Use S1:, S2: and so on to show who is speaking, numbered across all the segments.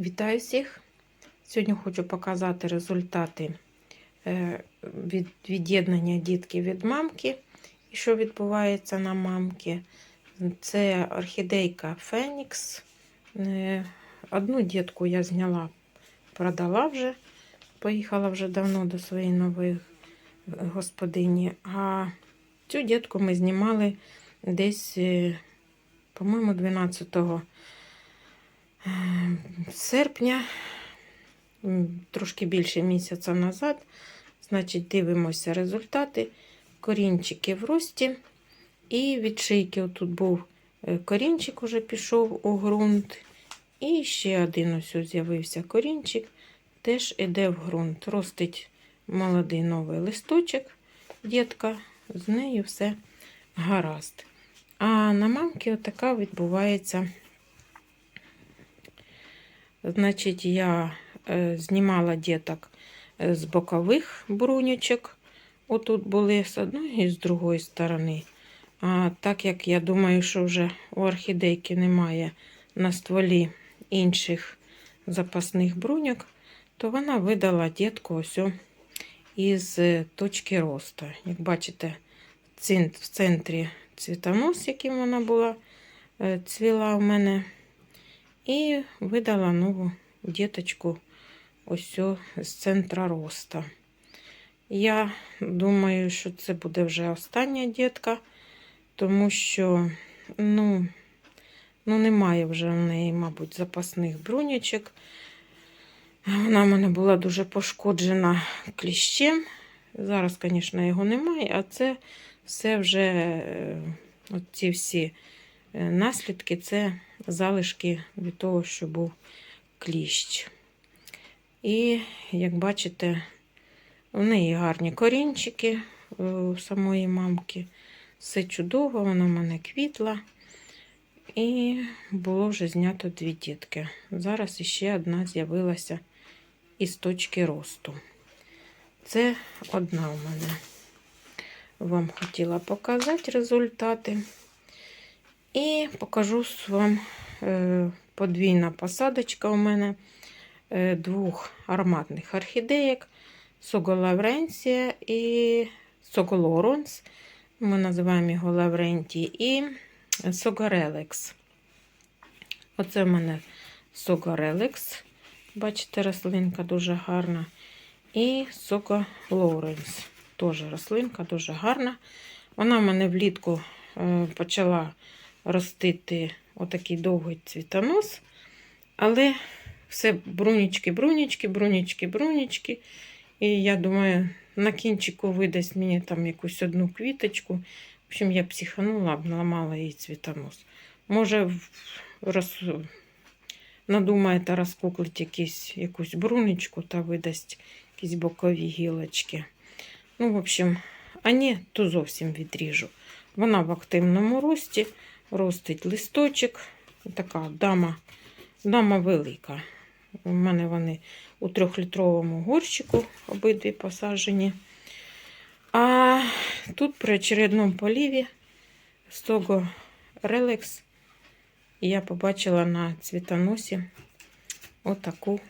S1: Вітаю всіх! Сьогодні хочу показати результати е, від від'єднання дітки від мамки і що відбувається на мамки. Це орхідейка Фенікс. Е, Одну дітку я зняла, продала вже, поїхала вже давно до своєї нової господині. А цю дітку ми знімали десь, е, по-моєму, 12 серпня, трошки більше місяця назад. Значить, дивимося результати. Корінчики в рості. І від шийки отут був е, корінчик, уже пішов у ґрунт. І ще один ось з'явився корінчик, теж іде в ґрунт. Ростить молодий новий листочок, дітка, з нею все гаразд. А на мамки отака відбувається. Значить, я е, знімала діток е, з бокових брунючок. Отут були з одної і з другої сторони. А так як я думаю, що вже у орхідейки немає на стволі інших запасних бруньок, то вона видала дітку ось із е, точки росту. Як бачите, в центрі цвітонос, яким вона була, цвіла в мене. І видала нову діточку ось з центра роста. Я думаю, що це буде вже остання дітка, тому що ну, ну, немає вже в неї, мабуть, запасних брунячок. Вона в мене була дуже пошкоджена кліщем. Зараз, звісно, його немає, а це все вже е, от ці всі е, наслідки це залишки від того, що був кліщ. І, як бачите, в неї гарні корінчики е, у самої мамки. Все чудово, вона в мене квітла. І було вже знято дві дітки. Зараз іще одна з'явилася із точки росту. Це одна у мене. Вам хотіла показати результати. І покажу вам е, подвійна посадочка у мене е, двох ароматних орхідеїк. Соголавренція і Соголоронс. Ми називаємо його Лаврентій, і Согорелекс. Оце в мене Согорелекс. Бачите, рослинка дуже гарна. І Сого Лоуренс. Теж рослинка дуже гарна. Вона в мене влітку е, почала ростити отакий довгий цвітонос. Але все брунічки, брунічки, брунічки, брунічки. І я думаю, на кінчику видасть мені там якусь одну квіточку. В общем, я психанула, обламала їй цвітонос. Може, роз... надумаєте розкуклити якісь, якусь брунечку та видасть якісь бокові гілочки. Ну, в общем, а ні, то зовсім відріжу. Вона в активному рості, ростить листочок. Така дама, дама велика. У мене вони у трьохлітровому горщику обидві посаджені. А тут при очередному поліві Сого Релекс я побачила на цвітоносі отаку,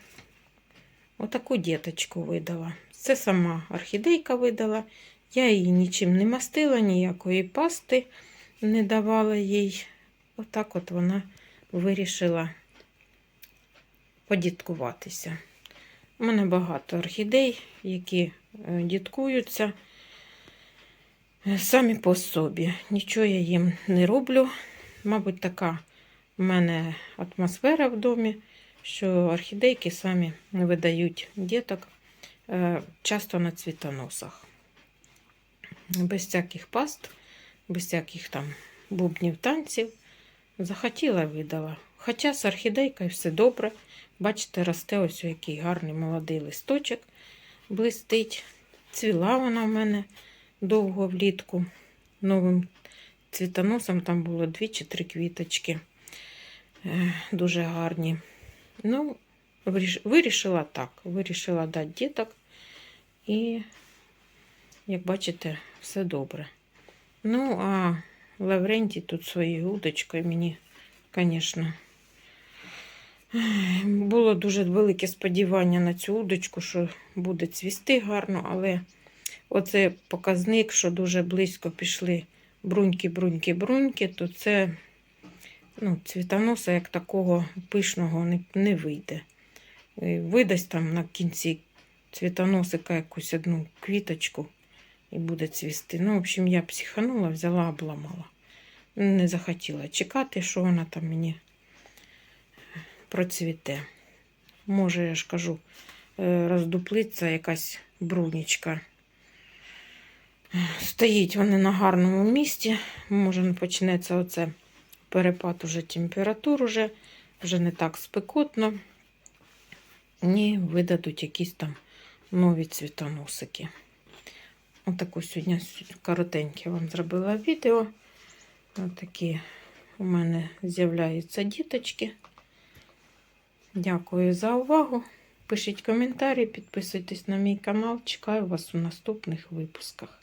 S1: отаку діточку видала. Це сама орхідейка видала. Я її нічим не мастила, ніякої пасти не давала їй. Отак от вона вирішила подіткуватися. У мене багато орхідей, які е, діткуються е, самі по собі. Нічого я їм не роблю. Мабуть, така в мене атмосфера в домі, що орхідейки самі видають діток е, часто на цвітоносах. Без всяких паст, без всяких там бубнів танців. Захотіла видала. Хоча з орхідейкою все добре. Бачите, росте ось який гарний молодий листочок блистить. Цвіла вона в мене довго влітку. Новим цвітоносом там було дві чи три квіточки. Е, Дуже гарні. Ну, вирішила так. Вирішила дати діток. І, як бачите, все добре. Ну, а Лаврентій тут своєю удочкою мені, звісно, було дуже велике сподівання на цю удочку, що буде цвісти гарно, але оце показник, що дуже близько пішли бруньки, бруньки, бруньки, то це ну, цвітоноса як такого пишного не, не вийде. Е, Видасть там на кінці цвітоносика якусь одну квіточку і буде цвісти. Ну, в общем, я психанула, взяла, обламала. Не захотіла чекати, що вона там мені процвіте. Може, я ж кажу, е, роздуплиться якась брунічка. Стоїть вони на гарному місці. Може, почнеться оце перепад уже температур, уже, вже не так спекотно. Ні, видадуть якісь там нові цвітоносики. Отаку сьогодні коротеньке вам зробила відео. Отакі у мене з'являються діточки. Дякую за увагу. Пишіть коментарі, підписуйтесь на мій канал. Чекаю вас у наступних випусках.